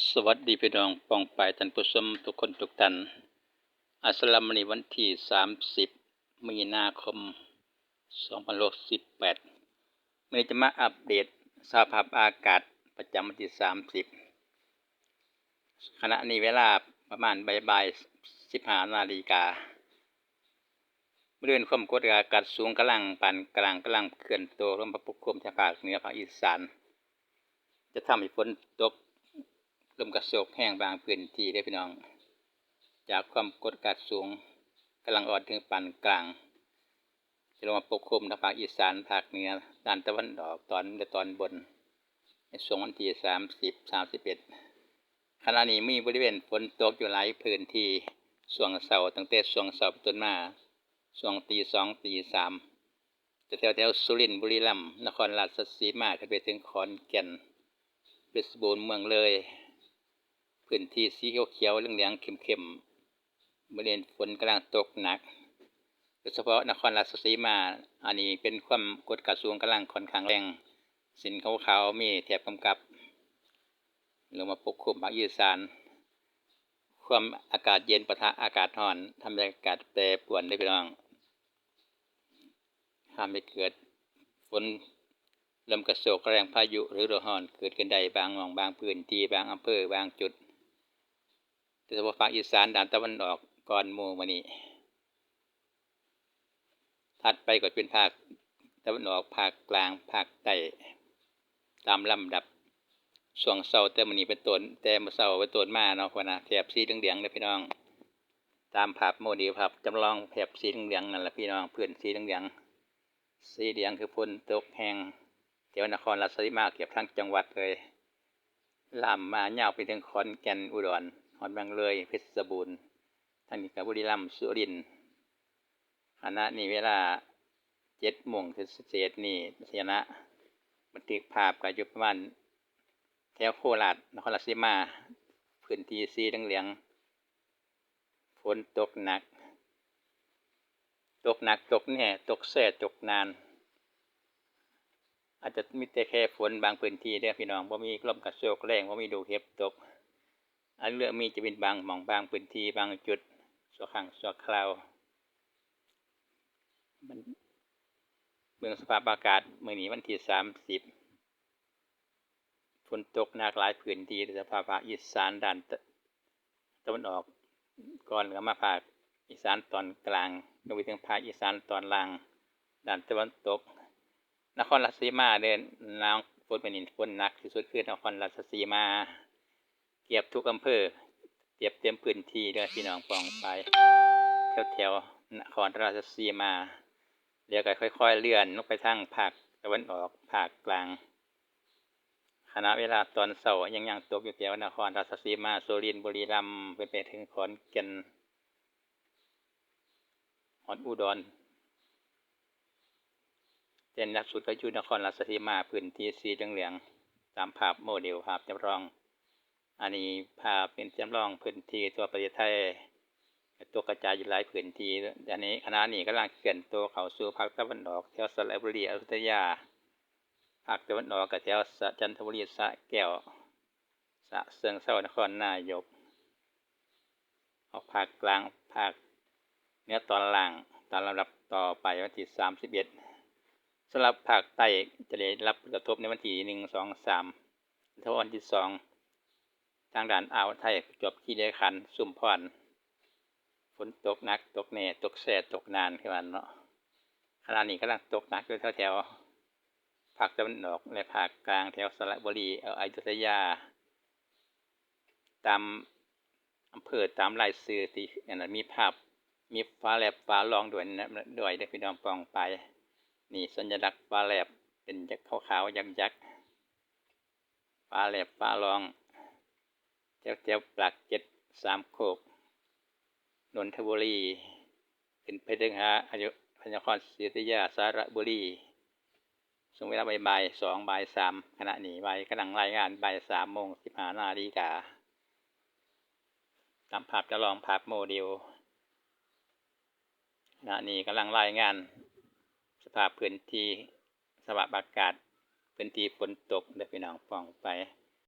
สวัสดีพี่น้องปองไปท่านผู้ชมทุกคนทุกท่านอัสลามณีวันที่ 30 มีนาคม2018วันนี้จะมาอัปเดตสภาพอากาศประจำวันที่ 30 ขณะนี้เวลาประมาณบ่ายๆ15นาฬิกาบริเวณความกดอากาศสูงกำลังปานกลางกำลังเคลื่อนตัวลงมาปกคลุมทางภาคเหนือภาคอีสาน จะทำให้ฝนตก มกระโชกแห้งบางพื้นที่ได้พี่น้อง จากความกดอากาศสูงกำลังอ่อนถึงปานกลาง จะลงมาปกคลุมทางภาคอีสานภาคเหนือด้านตะวันออกตอนและตอนบนในช่วงวันที่สามสิบสามสิบเอ็ดขณะนี้มีบริเวณฝนตกอยู่หลายพื้นที่ช่วงเสาร์ตั้งแต่ช่วงเสาร์เป็นมาช่วงตีสองตีสามจะแถวแถวสุรินทร์บุรีรัมย์นครราชสีมาขึ้นไปถึงขอนแก่นเพชรบูรณ์เมืองเลย พื้นที่สีเขียวๆเหลืองๆเข้มๆบริเวณฝนกำลังตกหนักโดยเฉพาะนครราชสีมา อันนี้เป็นความกดกาศสูงกำลังค่อนข้างแรง สินขาวๆมีแถบกำกับลงมาปกคลุมภาคอีสาน ความอากาศเย็นปะทะอากาศร้อนทำให้อากาศแปรปรวนได้พี่น้องทำให้เกิดฝนลมกระโชกแรงพายุหรือระหอนเกิดขึ้นได้บางหม่องบางพื้นที่บางอำเภอบางจุด โดยเฉพาะภาคอีสานด้านตะวันออกก่อนหมู่มานี้ถัดไปก็เป็นภาคตะวันออกภาคกลางภาคใต้ตามลำดับช่วงเช้าแต่มันนี้เป็นต้นแต่เมื่อเช้าเป็นต้นมาเนาะพอนะแถบสีเหลืองๆเลยพี่น้อง ตามภาพโมดลภาพจำลองแถบสีเหลืองนั่นแหละพี่น้องเพื้นสีเหลืองสีเหลืองคือฝนตกแห้งแถวนครราชสีมาเก็บทั้งจังหวัดเลยลามมาเน่าไปถึงขอนแก่นอุดร อนบางเลยเพชรบูรณ์ทั้งนี้กับบุรีรัมย์สุรินทร์ณะนี้เวลาเจ็ดโมงเศษนี่เสียนะบันทึกภาพก็อยู่ประมาณแถวโคราชนครราชสีมาพื้นที่สีเหลืองฝนตกหนัก ตกหนักตกแน่ตกแส่ตกนาน อาจจะมีแต่แค่ฝนบางพื้นที่เด้อพี่น้องว่ามีลมกระโชกแรงว่ามีดูเห็บตก อันเรื่องมีจะเป็นบางหมองบางพื้นที่บางจุดสัวครั้งสัวคราวมันเมืองสภาพอากาศเมื่อนี้วันที่สามสิบฝนตกหนักหลายพื้นที่โดยเฉพาะภาคอีสานด้านตะตะวันออกก่อนก็มาภาคอีสานตอนกลางลงไปถึงภาคอีสานตอนล่างด้านตะวันตก นครราชสีมาเดินน้ำฝนเป็นฝนหนักที่สุดคือนครราชสีมา เก็บทุกอำเภอเก็บเต็มพื้นที่เลยพี่น้องปองไปแถวแถวนครราชสีมาเดี๋ยวก็ค่อยๆเลื่อนลงไปทางภาคตะวันออกภาคกลางขณะเวลาตอนเสาร์ยังยังตกอยู่แถวนครราชสีมาสุรินทร์บุรีรัมย์ไปไปถึงขอนแก่นหอนอุดรเด่นนักสุดก็อยู่นครราชสีมาพื้นที่สีเหลืองๆตามภาพโมเดลภาพจำลอง อันนี้ภาพเป็นจำลองพื้นที่ตัวประเทศไทยตัวกระจายอยู่หลายพื้นที่อันนี้คณะนี้กำลังเคลื่อนตัวเขาสู่ภาคตะวันออกแถวสระบุรีอยุธยาภาคตะวันออกกับแถวสจันทบุรีสะแก้วสะเสืองเศร้านครนายกออกภาคกลางภาคเหนือตอนล่างตามลำดับต่อไปวันที่สามสิบเอ็ดสำหรับภาคใต้จะได้รับผลกระทบในวันที่หนึ่งสองสามทวันที่สอง ทางด่านอ่าวไทยจบที่เดียขันสุมพรฝนตกหนัก ตกแน่ตกแส่ตกนานขึ้นมาเนาะขณะนี้กำลังตกหนักอยู่แถวแถวๆภาคตะวันออกและภาคกลางแถวสระบุรีเอาอยุธยา ตามอำเภอตามรายชื่อที่อันนั้นมีภาพมีฟ้าแลบฟ้ารองด้วยนะด้วยได้พี่น้องปองไป นี่สัญลักษณ์ฟ้าแลบเป็นยักษ์ขาวๆยักษ์ยักษ์ฟ้าแลบฟ้ารอง เจ้าเจ้าปลักเจ็ดสามโคกนนทบุรีขึ้นไปถึงหาอายุพนครศรีอยุธยาสระบุรีสงเวลาบ่ายสองบ่ายสามขณะนี้บ่ายกำลังรายงานบ่ายสามโมงสิบห้านาฬิกาตามภาพจะลองภาพโมเดลขณะนี้กำลังรายงาน สภาพพื้นที่สภาพอากาศพื้นที่ฝนตกเด็กพี่น้องฟังไป